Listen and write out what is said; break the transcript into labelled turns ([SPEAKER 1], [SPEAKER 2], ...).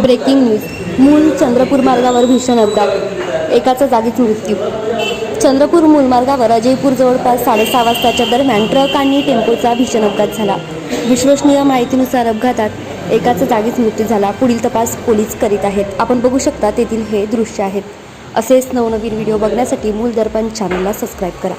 [SPEAKER 1] Breaking news मूल चंद्रपूर मार्गावर भीषण अपघात. एकाचा जागीच मृत्यू. चंद्रपूर मूल मार्गावर अजयपूर जवळपास साडेसहा वाजताच्या दरम्यान ट्रक आणि टेम्पोचा भीषण अपघात झाला. विश्वसनीय माहितीनुसार अपघातात एकाचा जागीच मृत्यू झाला. पुढील तपास पोलीस करीत आहेत. आपण बघू शकता तेथील हे दृश्य आहेत. असेच नवनवीन व्हिडिओ बघण्यासाठी मूल दर्पण चॅनलला सबस्क्राईब करा.